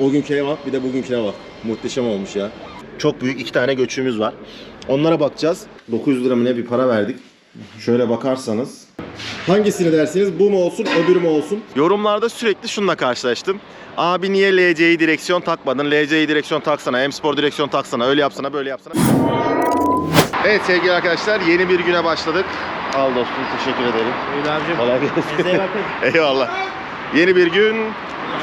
O günküne bak bir de bugünküne bak. Muhteşem olmuş ya. Çok büyük iki tane göçüğümüz var. Onlara bakacağız. 900 lira mı ne bir para verdik. Şöyle bakarsanız. Hangisini dersiniz? Bu mu olsun, öbürü mü olsun? Yorumlarda sürekli şununla karşılaştım. Abi niye LC'yi direksiyon takmadın? LC'yi direksiyon taksana, M-Sport direksiyon taksana, öyle yapsana, böyle yapsana. Evet sevgili arkadaşlar yeni bir güne başladık. Al dostum teşekkür ederim. Öyle abicim. Kolay gelsin. Size bakın. Eyvallah. Yeni bir gün.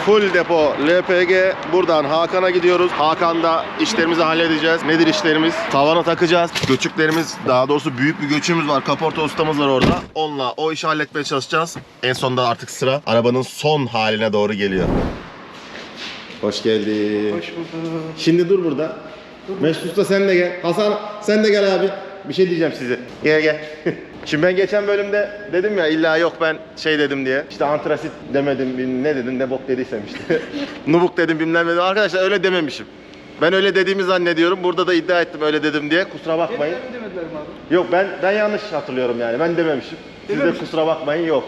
Full depo LPG. Buradan Hakan'a gidiyoruz. Hakan'da işlerimizi halledeceğiz. Nedir işlerimiz? Tavana takacağız. Göçüklerimiz, daha doğrusu büyük bir göçüğümüz var. Kaporta ustamız var orada. Onunla o işi halletmeye çalışacağız. En sonunda artık sıra arabanın son haline doğru geliyor. Hoş geldin. Hoş bulduk. Şimdi dur burada. Mesut Usta sen de gel. Hasan sen de gel abi. Bir şey diyeceğim size. Gel gel. Şimdi ben geçen bölümde dedim ya illa yok ben şey dedim diye. İşte antrasit demedim ne dedim ne bok dediysem işte. Nubuk dedim bilmem ne dedim. Arkadaşlar öyle dememişim. Ben öyle dediğimi zannediyorum. Burada da iddia ettim öyle dedim diye. Kusura bakmayın. demediler mi abi? Yok ben ben yanlış hatırlıyorum yani. Ben dememişim. Siz de kusura bakmayın yok.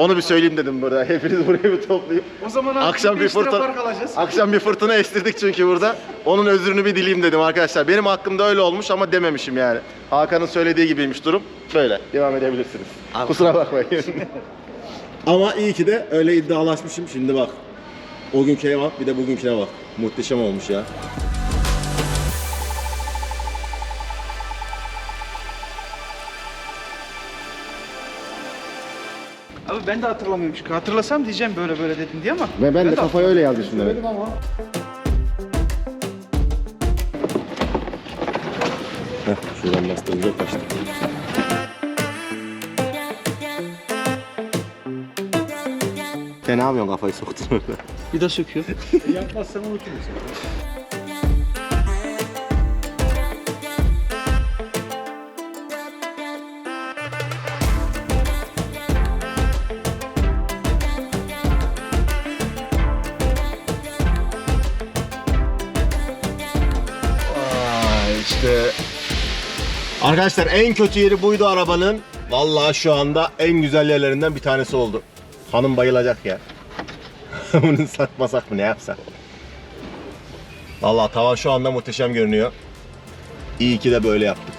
Onu bir söyleyeyim dedim burada. Hepiniz buraya bir toplayıp. O zaman abi Akşam bir 45 lira fırtına. Akşam bir fırtına estirdik çünkü burada. Onun özrünü bir dileyim dedim arkadaşlar. Benim hakkımda öyle olmuş ama dememişim yani. Hakan'ın söylediği gibiymiş durum. Böyle. Devam edebilirsiniz. Kusura bakmayın. ama iyi ki de öyle iddialaşmışım. Şimdi bak. O günküne bak bir de bugünküne bak. Muhteşem olmuş ya. Abi ben de hatırlamıyorum çünkü hatırlasam diyeceğim böyle böyle dedim diye ama. Ve ben de kafaya öyle yazmışım demek. Dedim ama. Heh, şuradan bastırınca kaçtı. Sen ne yapıyorsun kafayı soktun orada? Bir de söküyor. Yapmazsam unuturuz. Arkadaşlar en kötü yeri buydu arabanın. Vallahi şu anda en güzel yerlerinden bir tanesi oldu. Hanım bayılacak ya. Bunu satmasak mı ne yapsak? Vallahi tavan şu anda muhteşem görünüyor. İyi ki de böyle yaptık.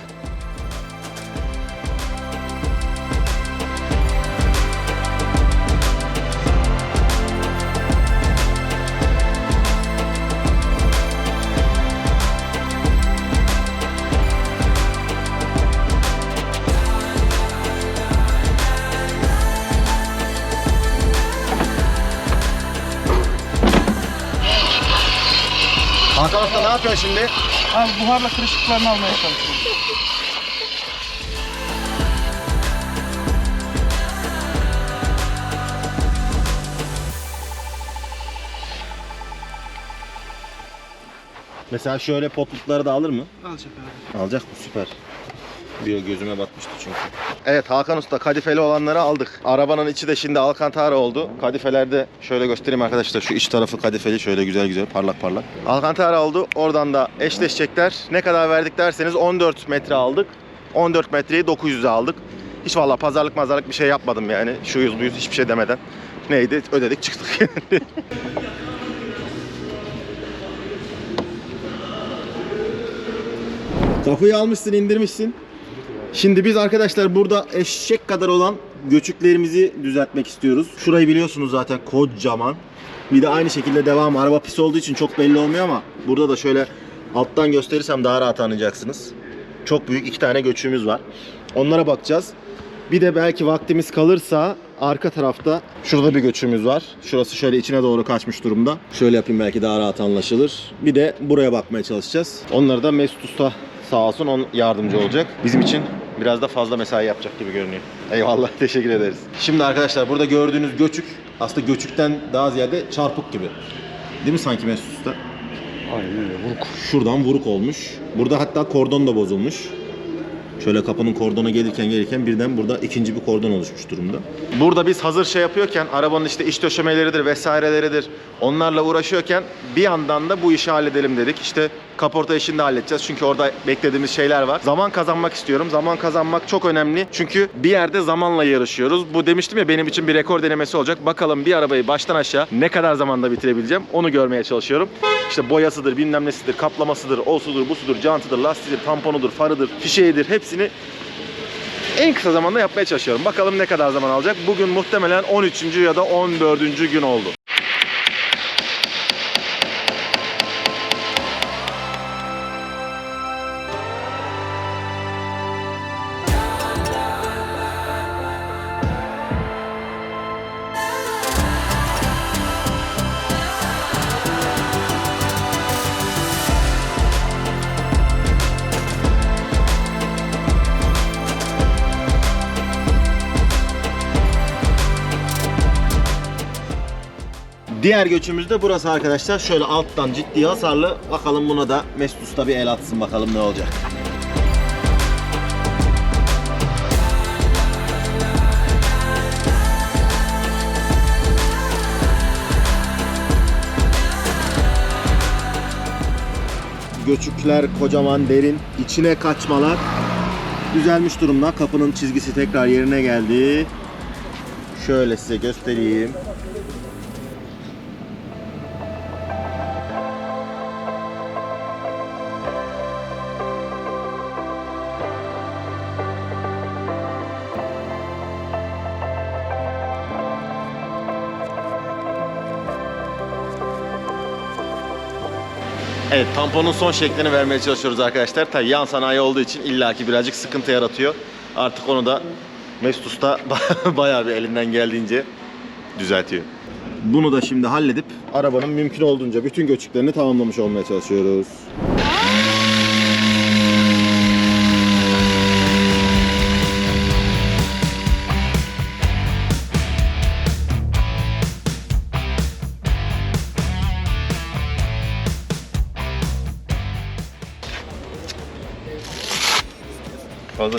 Abi buharla kırışıklarını almaya çalışıyorum. Mesela şöyle potlukları da alır mı? Alacak abi. Alacak mı? Süper. Bir gözüme batmıştı çünkü. Evet Hakan Usta kadifeli olanları aldık. Arabanın içi de şimdi alkantara oldu. Kadifelerde şöyle göstereyim arkadaşlar. Şu iç tarafı kadifeli şöyle güzel güzel parlak parlak. Alkantara oldu. Oradan da eşleşecekler. Ne kadar verdik derseniz 14 metre aldık. 14 metreyi 900'e aldık. Hiç valla pazarlık mazarlık bir şey yapmadım yani. Şu yüz bu yüz hiçbir şey demeden. Neydi? Ödedik çıktık. Kapıyı almışsın indirmişsin. Şimdi biz arkadaşlar burada eşek kadar olan göçüklerimizi düzeltmek istiyoruz. Şurayı biliyorsunuz zaten kocaman. Bir de aynı şekilde devam. Araba pis olduğu için çok belli olmuyor ama burada da şöyle alttan gösterirsem daha rahat anlayacaksınız. Çok büyük iki tane göçüğümüz var. Onlara bakacağız. Bir de belki vaktimiz kalırsa arka tarafta şurada bir göçüğümüz var. Şurası şöyle içine doğru kaçmış durumda. Şöyle yapayım belki daha rahat anlaşılır. Bir de buraya bakmaya çalışacağız. Onları da Mesut Usta sağ olsun on yardımcı olacak. Bizim için biraz da fazla mesai yapacak gibi görünüyor. Eyvallah teşekkür ederiz. Şimdi arkadaşlar burada gördüğünüz göçük aslında göçükten daha ziyade çarpık gibi. Değil mi sanki Mesut Usta? Aynen öyle vuruk. Şuradan vuruk olmuş. Burada hatta kordon da bozulmuş. Şöyle kapının kordona gelirken gelirken birden burada ikinci bir kordon oluşmuş durumda. Burada biz hazır şey yapıyorken arabanın işte iç döşemeleridir vesaireleridir onlarla uğraşıyorken bir yandan da bu işi halledelim dedik. İşte Kaporta işini de halledeceğiz. Çünkü orada beklediğimiz şeyler var. Zaman kazanmak istiyorum. Zaman kazanmak çok önemli. Çünkü bir yerde zamanla yarışıyoruz. Bu demiştim ya benim için bir rekor denemesi olacak. Bakalım bir arabayı baştan aşağı ne kadar zamanda bitirebileceğim. Onu görmeye çalışıyorum. İşte boyasıdır, bilmem nesidir, kaplamasıdır, o sudur, bu sudur, jantıdır, lastiğidir, tamponudur, farıdır, fişeğidir. Hepsini en kısa zamanda yapmaya çalışıyorum. Bakalım ne kadar zaman alacak. Bugün muhtemelen 13. ya da 14. gün oldu. Diğer göçümüz de burası arkadaşlar. Şöyle alttan ciddi hasarlı. Bakalım buna da Mesut bir el atsın bakalım ne olacak. Göçükler kocaman derin. içine kaçmalar düzelmiş durumda. Kapının çizgisi tekrar yerine geldi. Şöyle size göstereyim. Evet tamponun son şeklini vermeye çalışıyoruz arkadaşlar. Tabii yan sanayi olduğu için illaki birazcık sıkıntı yaratıyor. Artık onu da Mesut Usta bayağı bir elinden geldiğince düzeltiyor. Bunu da şimdi halledip arabanın mümkün olduğunca bütün göçüklerini tamamlamış olmaya çalışıyoruz.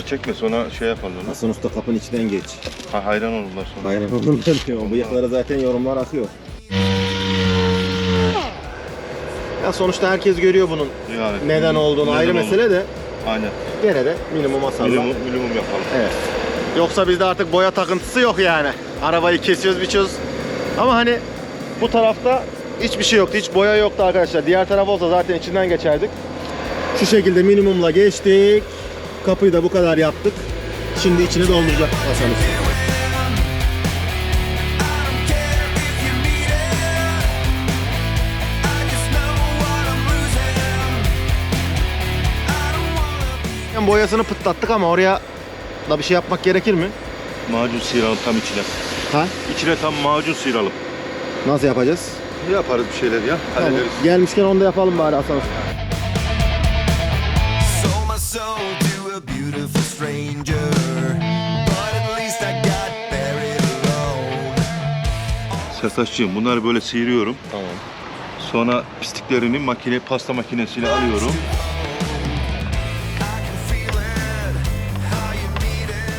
Çekme sonra şey yaparlar. Hasan Usta kapının içinden geç. Ha, hayran olurlar sonra. Aynen ondan diyorum. Bıyıklara zaten yorumlar akıyor. Ya sonuçta herkes görüyor bunun Yani, neden olduğunu ayrı olduğunu. mesele de Aynen. gene de minimum hasarla. Minimum, minimum yapalım. Evet. Yoksa bizde artık boya takıntısı yok yani. Arabayı kesiyoruz biçiyoruz. Ama hani bu tarafta hiçbir şey yoktu. Hiç boya yoktu arkadaşlar. Diğer taraf olsa zaten içinden geçerdik. Şu şekilde minimumla geçtik. Kapıyı da bu kadar yaptık. Şimdi içini dolduracak. Yani boyasını pıtlattık ama oraya da bir şey yapmak gerekir mi? Macun sıyıralım tam içine. Ha? İçine tam macun sıyıralım. Nasıl yapacağız? Yaparız bir şeyler ya. Tamam. Hallederiz. Gelmişken onu da yapalım bari Hasan Usta. A beautiful stranger. But at least I got buried alone. Sertaççığım bunları böyle sıyırıyorum. Tamam. Sonra pisliklerini makine, pasta makinesiyle alıyorum.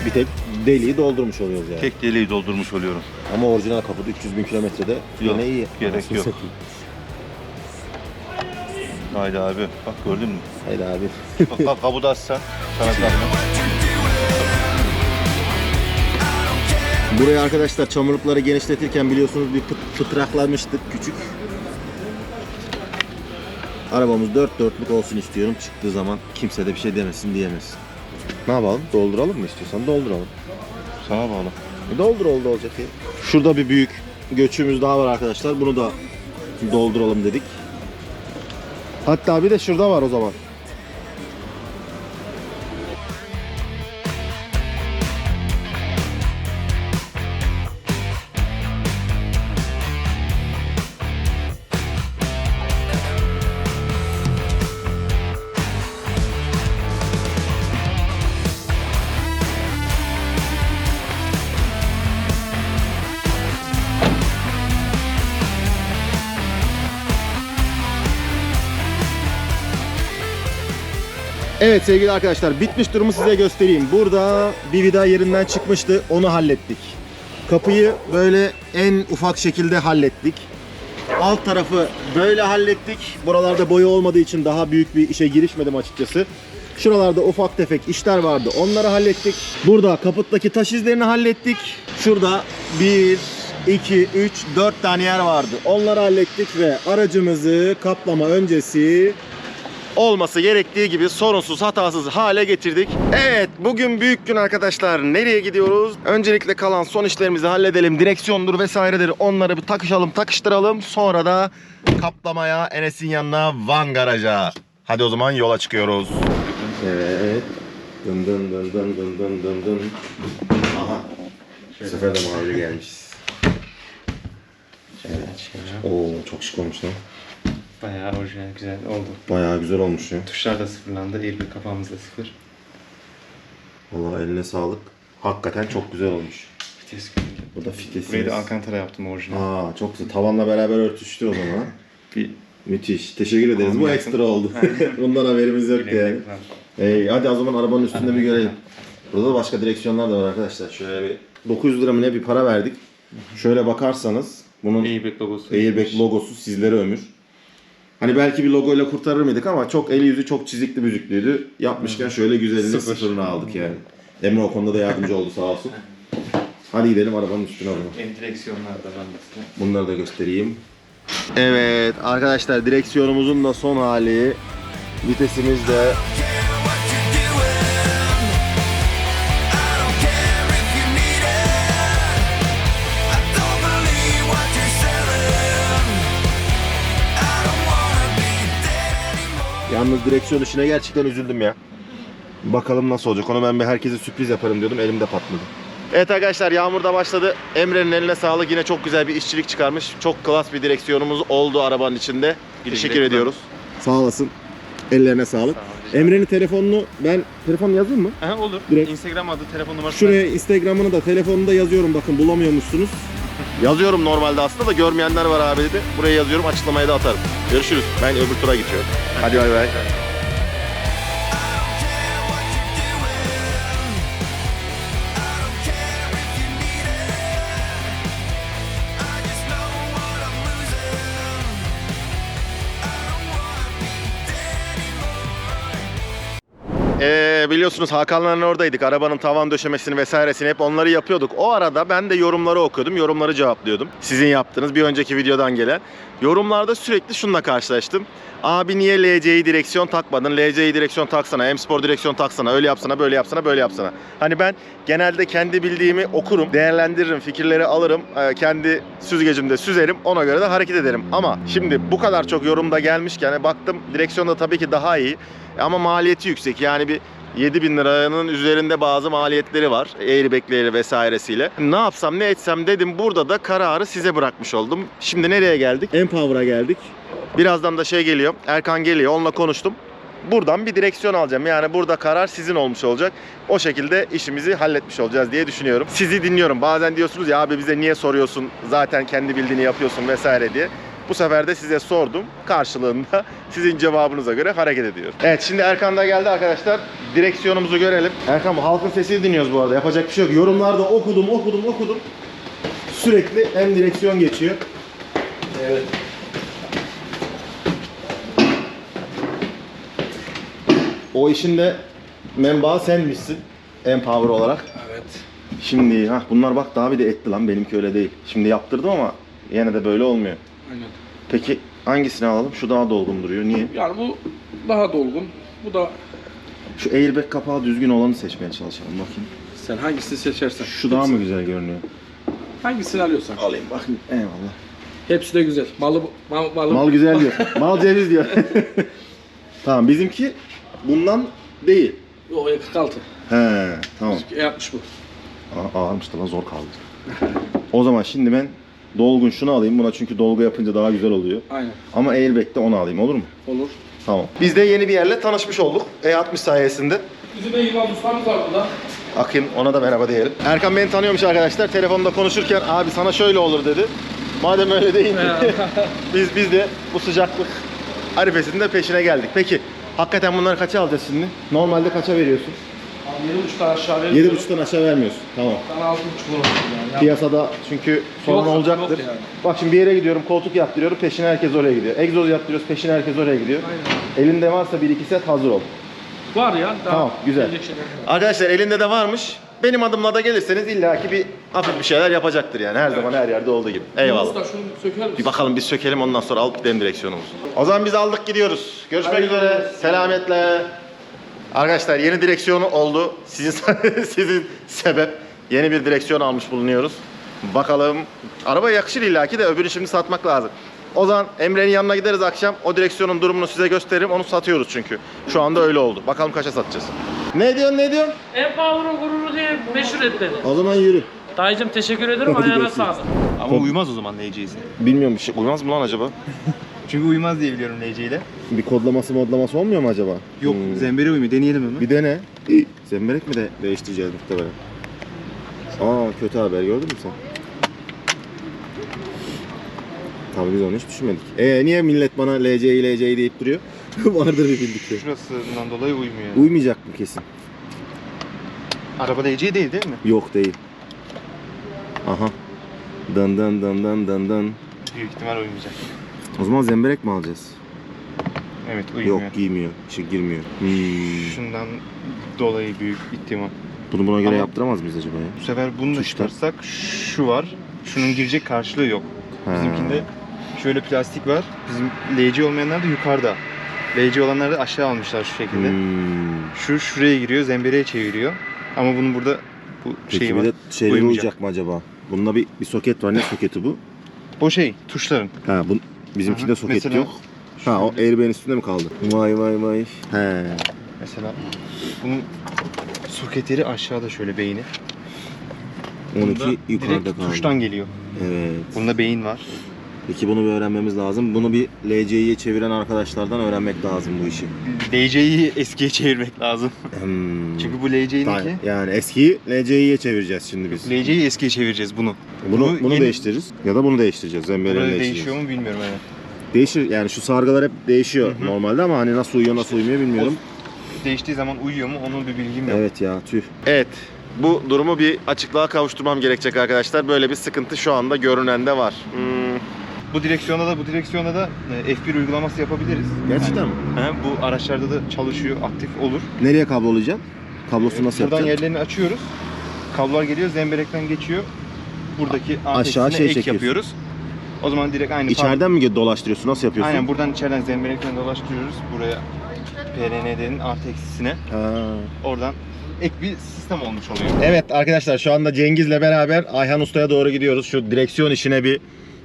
Bir tek deliği doldurmuş oluyoruz yani. Tek deliği doldurmuş oluyorum. Ama orijinal kapıda 300 bin kilometrede Yok, yine iyi. gerek Anasını yok. satayım. Haydi abi. Bak gördün mü? Haydi abi. Bak, bak kabuğu da açsan. Sana zahmet. Buraya arkadaşlar çamurlukları genişletirken biliyorsunuz bir pıt- fıtraklamıştık küçük. Arabamız dört dörtlük olsun istiyorum. Çıktığı zaman kimse de bir şey demesin diyemez. Ne yapalım? Dolduralım mı istiyorsan dolduralım. Sana bağlı. E Doldur oldu olacak ya. Şurada bir büyük göçümüz daha var arkadaşlar. Bunu da dolduralım dedik. Hatta bir de şurada var o zaman. Evet sevgili arkadaşlar bitmiş durumu size göstereyim. Burada bir vida yerinden çıkmıştı. Onu hallettik. Kapıyı böyle en ufak şekilde hallettik. Alt tarafı böyle hallettik. Buralarda boya olmadığı için daha büyük bir işe girişmedim açıkçası. Şuralarda ufak tefek işler vardı. Onları hallettik. Burada kaputtaki taş izlerini hallettik. Şurada 1, 2, 3, 4 tane yer vardı. Onları hallettik ve aracımızı kaplama öncesi olması gerektiği gibi sorunsuz hatasız hale getirdik. Evet bugün büyük gün arkadaşlar. Nereye gidiyoruz? Öncelikle kalan son işlerimizi halledelim. Direksiyondur vesairedir. Onları bir takışalım takıştıralım. Sonra da kaplamaya Enes'in yanına Van Garaja. Hadi o zaman yola çıkıyoruz. Evet. Dın dın dın dın dın dın dın dın. Aha. Bu sefer de mavili gelmişiz. Evet. Oo çok şık olmuş lan. Bayağı orijinal güzel oldu. Bayağı güzel olmuş ya. Tuşlar da sıfırlandı. Airbag kapağımız da sıfır. Vallahi eline sağlık. Hakikaten çok güzel olmuş. Vites güzel. Bu da fitesiniz. Burayı da Alcantara yaptım orijinal. Aa çok güzel. Tavanla beraber örtüştü o zaman. Bir Müthiş. Teşekkür ederiz. Bu ekstra oldu. Bundan haberimiz yoktu yani. Ey, hadi o zaman arabanın üstünde bir görelim. Burada da başka direksiyonlar da var arkadaşlar. Şöyle bir 900 lira mı ne bir para verdik. Şöyle bakarsanız bunun Airbag logosu. Airbag logosu sizlere ömür. Hani belki bir logoyla kurtarır mıydık ama çok eli yüzü çok çizikli büzüklüydü. Yapmışken şöyle güzelini Sıfır. sıfırını aldık yani. Emre o konuda da yardımcı oldu sağ olsun. Hadi gidelim arabanın üstüne o zaman. Benim direksiyonlar da bende. Bunları da göstereyim. Evet arkadaşlar direksiyonumuzun da son hali. Vitesimiz de Yalnız direksiyon işine gerçekten üzüldüm ya. Bakalım nasıl olacak. Onu ben bir herkese sürpriz yaparım diyordum. Elimde patladı. Evet arkadaşlar yağmur da başladı. Emre'nin eline sağlık. Yine çok güzel bir işçilik çıkarmış. Çok klas bir direksiyonumuz oldu arabanın içinde. Teşekkür güle. ediyoruz. Sağ olasın. Ellerine sağlık. Emre'nin telefonunu ben telefonunu yazayım mı? Aha, olur. Direkt- Instagram adı, telefon numarası. Şuraya Instagram'ını da telefonunu da yazıyorum. Bakın bulamıyormuşsunuz. Yazıyorum normalde aslında da görmeyenler var abi dedi. Buraya yazıyorum açıklamaya da atarım. Görüşürüz. Ben öbür tura geçiyorum. Hadi bay bay. Ee, biliyorsunuz Hakanların oradaydık. Arabanın tavan döşemesini vesairesini hep onları yapıyorduk. O arada ben de yorumları okuyordum. Yorumları cevaplıyordum. Sizin yaptığınız bir önceki videodan gelen. Yorumlarda sürekli şununla karşılaştım. Abi niye LC'yi direksiyon takmadın? LC'yi direksiyon taksana, M-Sport direksiyon taksana, öyle yapsana, böyle yapsana, böyle yapsana. Hani ben genelde kendi bildiğimi okurum, değerlendiririm, fikirleri alırım, e, kendi süzgecimde süzerim, ona göre de hareket ederim. Ama şimdi bu kadar çok yorumda gelmişken baktım direksiyon da tabii ki daha iyi ama maliyeti yüksek. Yani bir 7000 liranın üzerinde bazı maliyetleri var. Airbag'leri vesairesiyle. Ne yapsam ne etsem dedim. Burada da kararı size bırakmış oldum. Şimdi nereye geldik? Empower'a geldik. Birazdan da şey geliyor. Erkan geliyor. Onunla konuştum. Buradan bir direksiyon alacağım. Yani burada karar sizin olmuş olacak. O şekilde işimizi halletmiş olacağız diye düşünüyorum. Sizi dinliyorum. Bazen diyorsunuz ya abi bize niye soruyorsun? Zaten kendi bildiğini yapıyorsun vesaire diye. Bu sefer de size sordum. Karşılığında sizin cevabınıza göre hareket ediyorum. Evet şimdi Erkan da geldi arkadaşlar. Direksiyonumuzu görelim. Erkan bu halkın sesini dinliyoruz bu arada. Yapacak bir şey yok. Yorumlarda okudum okudum okudum. Sürekli hem direksiyon geçiyor. Evet. O işin de menbaı senmişsin. Empower olarak. Evet. Şimdi ha bunlar bak daha bir de etti lan benimki öyle değil. Şimdi yaptırdım ama yine de böyle olmuyor. Aynen. Peki hangisini alalım? Şu daha dolgun duruyor. Niye? Yani bu daha dolgun. Bu da Şu airbag kapağı düzgün olanı seçmeye çalışalım bakayım. sen hangisini seçersen. Şu daha mı güzel görünüyor? Hangisini alıyorsan. Alayım bakayım. Eyvallah. Hepsi de güzel. Malı mal, malı. Mal güzel diyor. Mal ceviz diyor. tamam bizimki bundan değil. O 46. He tamam. E60 bu. Aa, ağırmış da lan zor kaldı. o zaman şimdi ben dolgun şunu alayım. Buna çünkü dolgu yapınca daha güzel oluyor. Aynen. Ama airbag'de onu alayım olur mu? Olur. Tamam. Biz de yeni bir yerle tanışmış olduk. E60 sayesinde. Bizim de İvan ustamız var burada. Akın ona da merhaba diyelim. Erkan beni tanıyormuş arkadaşlar. Telefonda konuşurken abi sana şöyle olur dedi. Madem öyle değil biz biz de bu sıcaklık arifesinde peşine geldik. Peki hakikaten bunları kaça alacağız şimdi? Normalde kaça veriyorsun? 7.5'tan aşağı vermiyorum. 7.5'tan aşağı vermiyorsun. Tamam. Sana 6.5 olur yani. Piyasada çünkü sorun Yok, olacaktır. yok yani. Bak şimdi bir yere gidiyorum, koltuk yaptırıyorum, peşine herkes oraya gidiyor. Egzoz yaptırıyoruz, peşine herkes oraya gidiyor. Elinde varsa bir iki set hazır ol. Var ya. Daha Tamam, güzel. Arkadaşlar elinde de varmış. Benim adımla da gelirseniz illaki bir hafif bir şeyler yapacaktır yani. Her zaman her yerde olduğu gibi. Eyvallah. Usta şunu söker misin? Bir bakalım biz sökelim ondan sonra alıp gidelim direksiyonumuzu. O zaman biz aldık gidiyoruz. Görüşmek üzere. Selametle. Arkadaşlar yeni direksiyonu oldu. Sizin sizin sebep yeni bir direksiyon almış bulunuyoruz. Bakalım araba yakışır illaki de öbürünü şimdi satmak lazım. O zaman Emre'nin yanına gideriz akşam. O direksiyonun durumunu size gösteririm. Onu satıyoruz çünkü. Şu anda öyle oldu. Bakalım kaça satacağız. Ne diyorsun ne diyorsun? Empower'ın gururu diye meşhur et beni. O zaman yürü. Dayıcım teşekkür ederim. Ayağına sağlık. Ama uymaz o zaman LC'si. Bilmiyorum bir şey. Uymaz mı lan acaba? Çünkü uymaz diye biliyorum LC ile. Bir kodlaması modlaması olmuyor mu acaba? Yok Hmm. zembere uymuyor. Deneyelim mi? Bir dene. Zemberek mi de değiştireceğiz muhtemelen. Aa kötü haber gördün mü sen? Tabii biz onu hiç düşünmedik. Ee niye millet bana LC'yi LC'yi deyip duruyor? Vardır bir bildikleri. Şurasından dolayı uymuyor. yani. Uymayacak mı kesin? Araba LC değil değil mi? Yok değil. Aha. Dın dın dın dın dın dın. Büyük ihtimal uymayacak. O zaman zemberek mi alacağız? Evet uymuyor. Yok giymiyor. Şey girmiyor. Hmm. Şundan dolayı büyük ihtimal. Bunu buna göre Ama- yaptıramaz mıyız acaba ya? Bu sefer bunu da Tuşlar. çıkarsak şu var. Şunun girecek karşılığı yok. Ha. Bizimkinde şöyle plastik var. Bizim LC olmayanlar da yukarıda. LC olanları da aşağı almışlar şu şekilde. Hmm. Şu şuraya giriyor, zembereye çeviriyor. Ama bunun burada bu Peki şeyi bir var. de Uymayacak. uyacak mı acaba? Bunda bir, bir soket var. Ne soketi bu? O şey, tuşların. Ha bu bizimkinde soket Mesela yok. Ha o airbag'in üstünde mi kaldı? Vay vay vay. He. Mesela bunun soketleri aşağıda şöyle beyni. 12 Bunda yukarıda direkt kaldı. tuştan geliyor. Evet. Bunda beyin var. Peki bunu bir öğrenmemiz lazım. Bunu bir LC'ye çeviren arkadaşlardan öğrenmek lazım bu işi. LC'yi eskiye çevirmek lazım. Hmm. Çünkü bu LC'ninki Tamam, yani eskiyi LC'ye çevireceğiz şimdi biz. LC'yi eskiye çevireceğiz bunu. Bunu bunu bunu yeni- değiştiririz ya da bunu değiştireceğiz. Zemberini Burada değiştireceğiz. değişiyor mu bilmiyorum evet. Değişir yani şu sargılar hep değişiyor Hı hı. normalde ama hani nasıl uyuyor nasıl uymuyor bilmiyorum. Değiştiği zaman uyuyor mu onun bir bilgim yok. Evet ya tüh. Evet. Bu durumu bir açıklığa kavuşturmam gerekecek arkadaşlar. Böyle bir sıkıntı şu anda görünen de var. Hmm. Bu direksiyonda da bu direksiyonda da e, F1 uygulaması yapabiliriz. Gerçekten mi? He, bu araçlarda da çalışıyor, aktif olur. Nereye kablolayacaksın? Kablosu nasıl Buradan yapacaksın? yerlerini açıyoruz. Kablolar geliyor, zemberekten geçiyor. Buradaki Aşağı şey ek çekiyorsun. yapıyoruz. O zaman direkt aynı İçeriden mi dolaştırıyorsun? Nasıl yapıyorsun? Aynen buradan içeriden zemberekten dolaştırıyoruz buraya PRND'nin artı eksisine. Ha. Oradan ek bir sistem olmuş oluyor. Evet arkadaşlar şu anda Cengiz'le beraber Ayhan Usta'ya doğru gidiyoruz. Şu direksiyon işine bir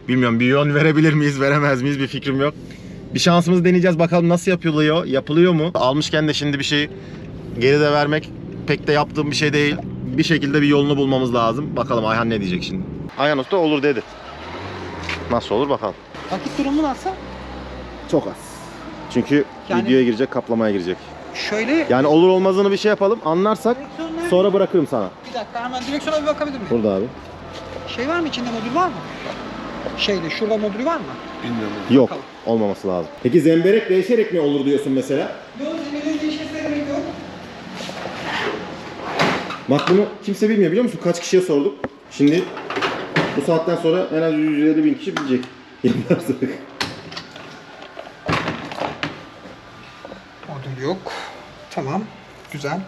bilmiyorum bir yön verebilir miyiz veremez miyiz bir fikrim yok. Bir şansımızı deneyeceğiz bakalım nasıl yapılıyor yapılıyor mu? Almışken de şimdi bir şey geride vermek pek de yaptığım bir şey değil. Bir şekilde bir yolunu bulmamız lazım. Bakalım Ayhan ne diyecek şimdi. Ayhan Usta olur dedi. Nasıl olur bakalım. Vakit durumu nasıl? Çok az. Çünkü Yani- videoya girecek, kaplamaya girecek. Şöyle Yani olur olmazını bir şey yapalım, anlarsak sonra bırakırım sana. Bir dakika hemen direksiyona bir bakabilir miyim? Burada abi. Şey var mı içinde modül var mı? Şeyde şurada modülü var mı? Yok, Bakalım. olmaması lazım. Peki zemberek değişerek mi olur diyorsun mesela? Yok zeminin değişmesine gerek yok. Bak bunu kimse bilmiyor biliyor musun? Kaç kişiye sorduk. Şimdi bu saatten sonra en az 150 bin kişi bilecek. Yaparsak. Modül yok. Tamam. Güzel.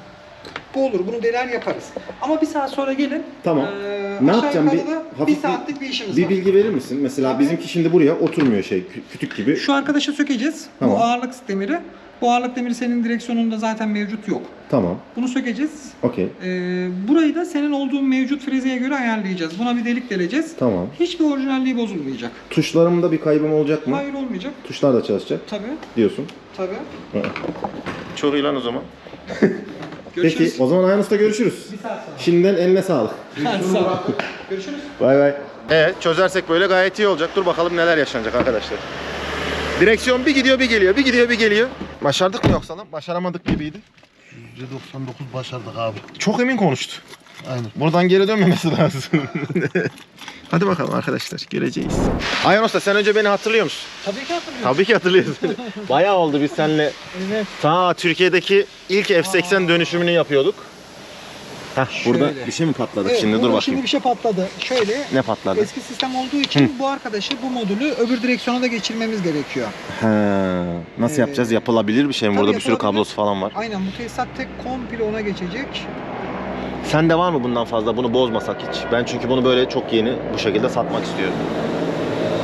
Bu olur. Bunu dener yaparız. Ama bir saat sonra gelin. Tamam. Ee, Ne aşağı yapacağım? Bir, yukarıda bir, hafif saatlik bir işimiz bir var. bilgi verir misin? Mesela bizimki şimdi buraya oturmuyor şey, kü- kütük gibi. Şu arkadaşı sökeceğiz. Tamam. Bu ağırlık demiri. Bu ağırlık demiri senin direksiyonunda zaten mevcut yok. Tamam, Bunu sökeceğiz. okey. Ee, burayı da senin olduğun mevcut frezeye göre ayarlayacağız. Buna bir delik deleceğiz. Tamam. Hiçbir orijinalliği bozulmayacak. Tuşlarımda bir kaybım olacak mı? Hayır olmayacak. Tuşlar da çalışacak Tabii. diyorsun. Tabii. Çok iyi lan o zaman. Görüşürüz. Peki o zaman Ayhan Usta görüşürüz. Bir saat sonra. Şimdiden eline sağlık. Sağ. Görüşürüz. Bay bay. Evet çözersek böyle gayet iyi olacak. Dur bakalım neler yaşanacak arkadaşlar. Direksiyon bir gidiyor bir geliyor, bir gidiyor bir geliyor. Başardık mı yoksa lan? Başaramadık gibiydi. %99 başardık abi. Çok emin konuştu. Aynen. Buradan geri dönmemesi lazım. Hadi bakalım arkadaşlar göreceğiz. Ayhan Usta sen önce beni hatırlıyor musun? Tabii ki hatırlıyorum. Tabii ki hatırlıyorsun. Bayağı oldu biz seninle. Evet. Ta Türkiye'deki ilk F80 dönüşümünü yapıyorduk. Heh, burada Şöyle. bir şey mi patladı? Evet, şimdi dur burada bakayım. Şimdi bir şey patladı. Şöyle Ne patladı? eski sistem olduğu için bu arkadaşı bu modülü öbür direksiyona da geçirmemiz gerekiyor. He, nasıl Ee, yapacağız? Yapılabilir bir şey mi? Burada bir sürü kablosu falan var. Aynen bu tesisat tek komple ona geçecek. Sende var mı bundan fazla? Bunu bozmasak hiç. Ben çünkü bunu böyle çok yeni bu şekilde satmak istiyorum.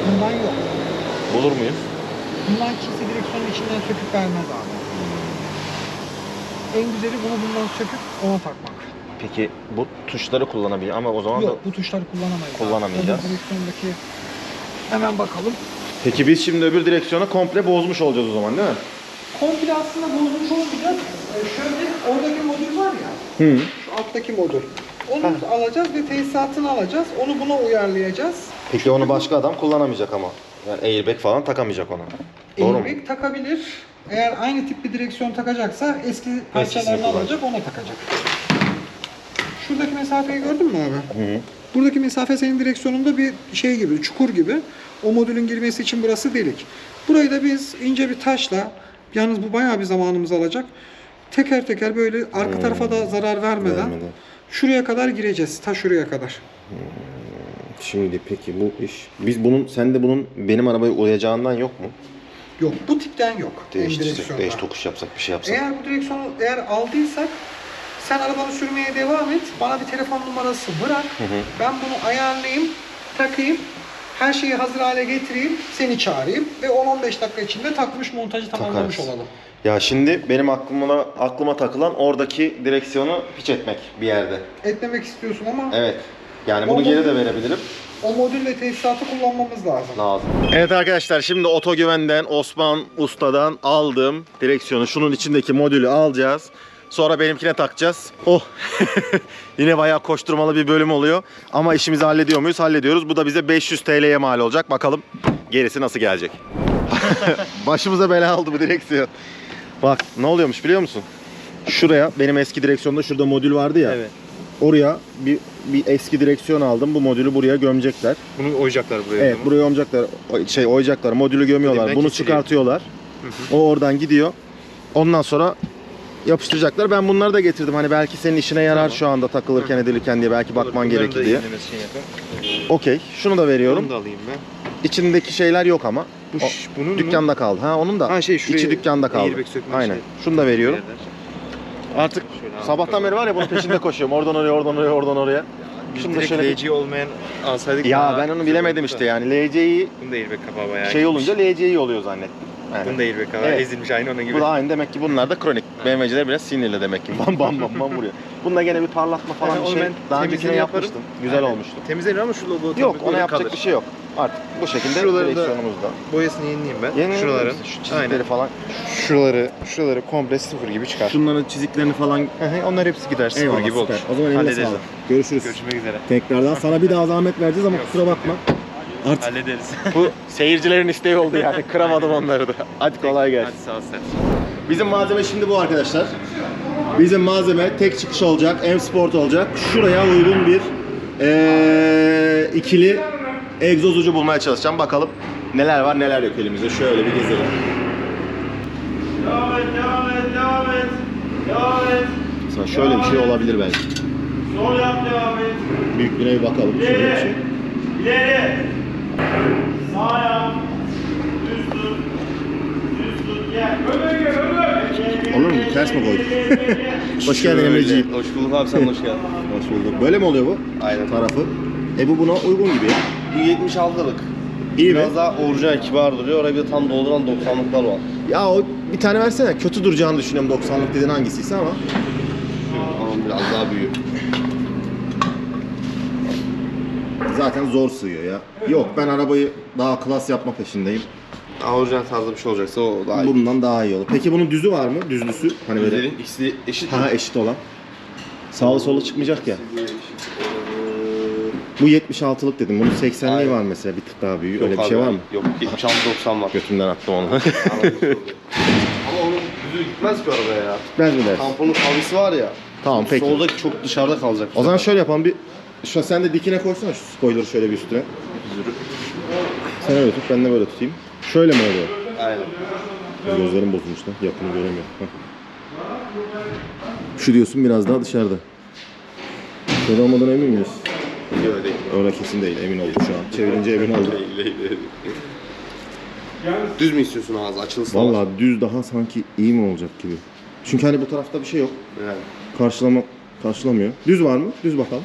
Bundan yok. Bulur muyuz? Bundan kimse direksiyonun içinden söküp vermez abi. En güzeli bunu bundan söküp ona takmak. Peki bu tuşları kullanabilir ama o zaman da... Yok bu tuşları kullanamayız. Kullanamayacağız. Direksiyondaki hemen bakalım. Peki biz şimdi öbür direksiyonu komple bozmuş olacağız o zaman değil mi? Komple aslında bozmuş olmayacağız. Ee, şöyle oradaki modül var ya. Hı. Alttaki modül. Onu alacağız ve tesisatını alacağız. Onu buna uyarlayacağız. Peki onu başka adam kullanamayacak ama. Yani airbag falan takamayacak ona. Doğru mu? Airbag takabilir. Eğer aynı tip bir direksiyon takacaksa eski parçalarını alacak, ona takacak. Şuradaki mesafeyi gördün mü abi? Hı. Buradaki mesafe senin direksiyonunda bir şey gibi, çukur gibi. O modülün girmesi için burası delik. Burayı da biz ince bir taşla, yalnız bu bayağı bir zamanımız alacak. Teker teker böyle arka tarafa da zarar vermeden, Vermeden. şuraya kadar gireceğiz. Ta şuraya kadar. Şimdi peki bu iş... Biz bunun, sen de bunun benim arabaya uyacağından yok mu? Yok, bu tipten yok. Değiştirsek, değiş tokuş yapsak bir şey yapsak. Eğer bu direksiyonu eğer aldıysak sen arabanı sürmeye devam et. Bana bir telefon numarası bırak. Ben bunu ayarlayayım, takayım. Her şeyi hazır hale getireyim, seni çağırayım ve 10-15 dakika içinde takmış montajı tamamlamış Takarız. olalım. Ya şimdi benim aklıma aklıma takılan oradaki direksiyonu piç etmek bir yerde. Etmemek istiyorsun ama Evet. Yani bunu geri de verebilirim. o modül ve tesisatı kullanmamız lazım. Lazım. Evet arkadaşlar şimdi otogüvenden Osman Usta'dan aldığım direksiyonu şunun içindeki modülü alacağız. Sonra benimkine takacağız. Oh. Yine bayağı koşturmalı bir bölüm oluyor. Ama işimizi hallediyor muyuz? Hallediyoruz. Bu da bize 500 TL'ye mal olacak. Bakalım gerisi nasıl gelecek. Başımıza bela oldu bu direksiyon. Bak ne oluyormuş biliyor musun? Şuraya benim eski direksiyonda şurada modül vardı ya. Evet. Oraya bir, bir eski direksiyon aldım. Bu modülü buraya gömecekler. Bunu oyacaklar buraya. Evet buraya oyacaklar, şey oyacaklar, modülü gömüyorlar. Bunu kesiliyor. çıkartıyorlar. O oradan gidiyor. Ondan sonra yapıştıracaklar. Ben bunları da getirdim. Hani belki senin işine yarar şu anda takılırken edilirken diye belki bakman gerekir diye. Okey. Şunu da veriyorum. Bunu da alayım ben. İçindeki şeyler yok ama. Bu O, bunun mu? Dükkanda kaldı. Ha onun da. Ha şey şuraya İçi dükkanda kaldı. Aynen. şey. Şunu da veriyorum. Artık Şöyle sabahtan beri var ya bunun peşinde koşuyorum. Oradan oraya, oradan oraya, oradan oraya. Biz Şunu da direkt şöyle- LG olmayan alsaydık Ya ben onu bilemedim işte yani. LC'yi şey olunca LC'yi oluyor zannettim. Yani. Bunun da airbag kapağı Evet. ezilmiş aynı onun gibi. Bu da aynı demek ki bunlar da kronik. BMW'ciler biraz sinirli demek ki. Bam bam bam bam vuruyor. Bunda gene bir parlatma falan Yani bir şey. Daha yaparım. yapmıştım. Güzel Aynen. olmuştu. Temizlenir ama şu logo Yok ona yapacak kalır. bir şey yok. Artık bu şekilde direksiyonumuzda. Boyasını yenileyim ben. Yeni Şuraların. şu çizikleri Aynen. falan. Şuraları, şuraları komple sıfır gibi çıkar. Şunların çiziklerini falan Onlar hepsi gider sıfır Eyvallah, gibi olur. O zaman eline sağlık. Görüşürüz. Görüşmek üzere. Tekrardan sana bir daha zahmet vereceğiz ama kusura bakma. Artık Hallederiz. bu seyircilerin isteği oldu yani. Kıramadım onları da. Hadi kolay gelsin. Hadi sağ ol sen. Bizim malzeme şimdi bu arkadaşlar. Bizim malzeme tek çıkış olacak, M Sport olacak. Şuraya uygun bir eee, ikili egzoz ucu bulmaya çalışacağım. Bakalım neler var neler yok elimizde. Şöyle bir gezelim. Devam et, devam et, devam et. Devam et. Mesela şöyle bir şey olabilir belki. Sol yap, devam et. Büyüklüğüne bir bakalım. Şöyle bir şey. İleri. Sağ yap. Düz tut. Düz tut, gel. Öne gel, öne. Olur mu? Ters mi koyduk? Hoş geldin Emre'ciğim. Hoş bulduk abi sen hoş geldin. Hoş bulduk. Böyle mi oluyor bu? Aynen. Tarafı. E bu buna uygun gibi. Bu 76'lık. İyi mi? Biraz daha orijinal kibar duruyor. Oraya bir de tam dolduran 90'lıklar var. Ya o bir tane versene. Kötü duracağını düşünüyorum 90'lık dediğin hangisiyse ama. Ama biraz daha büyük. Zaten zor sığıyor ya. Yok ben arabayı daha klas yapma peşindeyim. Orijinal tarzda bir şey olacaksa o daha iyi. Bundan daha iyi olur. Peki bunun düzü var mı? Düzlüsü. Hani böyle Üzerinin ikisi eşit mi? ha eşit olan. Sağlı solu çıkmayacak ya. Bu 76'lık dedim. Bunun 80'liği Aynen. var mesela bir tık daha büyük. Yok Öyle bir abi, şey var mı? Yok 76-90 var. Götümden attım onu. Ama onun düzü gitmez ki arabaya ya. Gitmez mi dersin? Tamponun kavgası var ya. Tamam peki. Soldaki çok dışarıda kalacak. O zaman şöyle yapalım. Bir şu sen de dikine koysana şu spoiler'ı şöyle bir üstüne. Sen öyle tut, ben de böyle tutayım. Şöyle mi oluyor? Aynen. Gözlerim bozulmuş lan. Yakını göremiyorum. Heh. Şu diyorsun biraz daha dışarıda. Öyle olmadan emin miyiz? Öyle değil. Öyle kesin değil, emin olduk şu an. Çevirince emin olduk. Değil, değil, değil. Düz mü istiyorsun ağzı açılsın? Vallahi düz daha sanki iyi mi olacak gibi. Çünkü hani bu tarafta bir şey yok. Yani. Karşılama karşılamıyor. Düz var mı? Düz bakalım.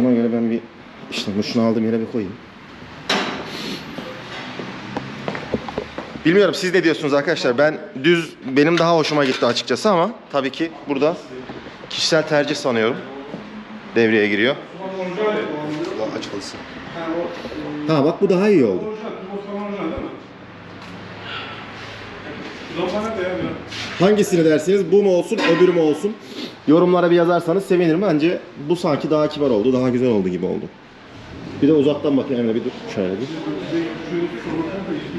Ona göre ben bir işte şunu aldığım yere bir koyayım. Bilmiyorum siz ne diyorsunuz arkadaşlar? Ben düz benim daha hoşuma gitti açıkçası ama tabii ki burada kişisel tercih sanıyorum devreye giriyor. Açılsın. Ha bak bu daha iyi oldu. Hangisini dersiniz? Bu mu olsun, öbürü mü olsun? Yorumlara bir yazarsanız sevinirim. Bence bu sanki daha kibar oldu, daha güzel oldu gibi oldu. Bir de uzaktan bakayım Emre bir dur. Şöyle bir.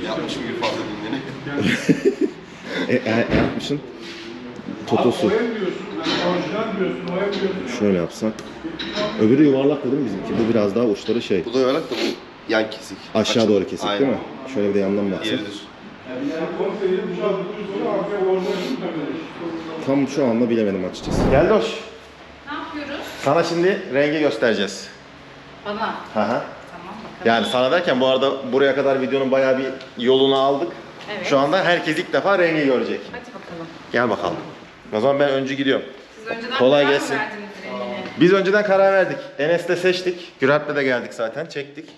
Yapmışım gibi fazla dinleni. E, e, yapmışsın. Totosu. Şöyle yapsak. Öbürü yuvarlak değil mi bizimki? Bu biraz daha uçları şey. Bu da öyle de bu yan kesik. Aşağı Açıl- doğru kesik Aynen. değil mi? Şöyle bir de yandan baksak. Yeridir. Konseri Tam şu anda bilemedim açıkçası. Geldi hoş. Ne yapıyoruz? Sana şimdi rengi göstereceğiz. Bana. Hı hı. Tamam bakalım. Yani sana derken bu arada buraya kadar videonun bayağı bir yolunu aldık. Evet. Şu anda herkes ilk defa rengi görecek. Hadi bakalım. Gel bakalım. O zaman ben öncü gidiyorum. Siz önceden Kolay karar mı gelsin. verdiniz rengine? Biz önceden karar verdik. Enes'le seçtik. Gürat'la de geldik zaten. Çektik.